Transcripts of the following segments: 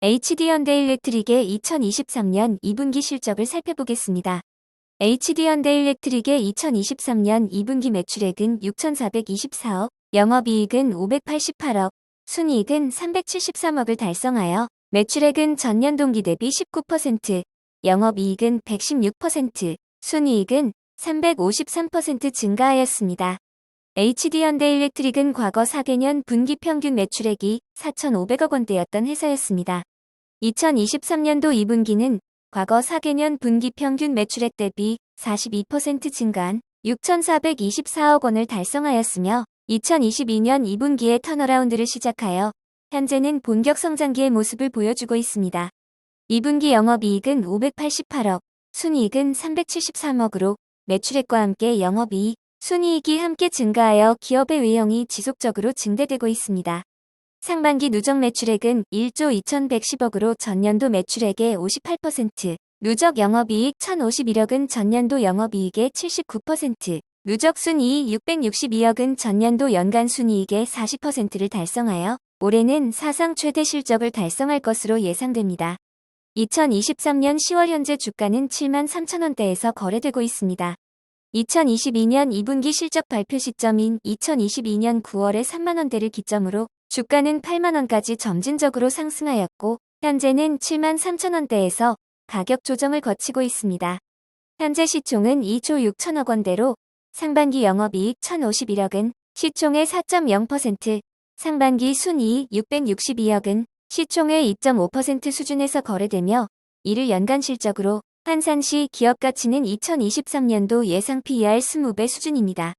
HD현대일렉트릭의 2023년 2분기 실적을 살펴보겠습니다. HD현대일렉트릭의 2023년 2분기 매출액은 6,424억, 영업이익은 588억, 순이익은 373억을 달성하여 매출액은 전년 동기 대비 19%, 영업이익은 116%, 순이익은 353% 증가하였습니다. HD현대일렉트릭은 과거 4개년 분기 평균 매출액이 4,500억 원대였던 회사였습니다. 2023년도 2분기는 과거 4개년 분기 평균 매출액 대비 42% 증가한 6,424억 원을 달성하였으며 2022년 2분기에 턴어라운드를 시작하여 현재는 본격 성장기의 모습을 보여주고 있습니다. 2분기 영업이익은 588억, 순이익은 373억으로 매출액과 함께 영업이익, 순이익이 함께 증가하여 기업의 외형이 지속적으로 증대되고 있습니다. 상반기 누적 매출액은 1조 2110억으로 전년도 매출액의 58%, 누적 영업이익 1051억은 전년도 영업이익의 79%, 누적 순이익 662억은 전년도 연간 순이익의 40%를 달성하여 올해는 사상 최대 실적을 달성할 것으로 예상됩니다. 2023년 10월 현재 주가는 7만 3천원대에서 거래되고 있습니다. 2022년 2분기 실적 발표 시점인 2022년 9월에 3만원대를 기점으로 주가는 8만원까지 점진적으로 상승하였고 현재는 7만 3천원대에서 가격 조정을 거치고 있습니다. 현재 시총은 2조 6천억 원대로 상반기 영업이익 1,051억은 시총의 4.0%, 상반기 순이익 662억은 시총의 2.5% 수준에서 거래되며 이를 연간 실적으로 한산시 기업 가치는 2023년도 예상 PER 20배 수준입니다.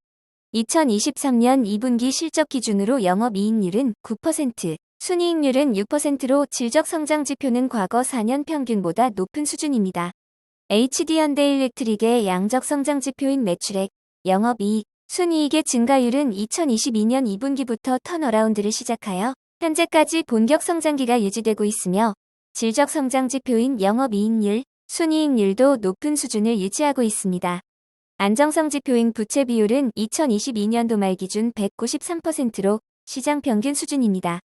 2023년 2분기 실적 기준으로 영업이익률은 9%, 순이익률은 6%로 질적 성장 지표는 과거 4년 평균보다 높은 수준입니다. HD현대일렉트릭의 양적 성장 지표인 매출액, 영업이익, 순이익의 증가율은 2022년 2분기부터 턴어라운드를 시작하여 현재까지 본격 성장기가 유지되고 있으며 질적 성장 지표인 영업이익률, 순이익률도 높은 수준을 유지하고 있습니다. 안정성 지표인 부채 비율은 2022년도 말 기준 193%로 시장 평균 수준입니다.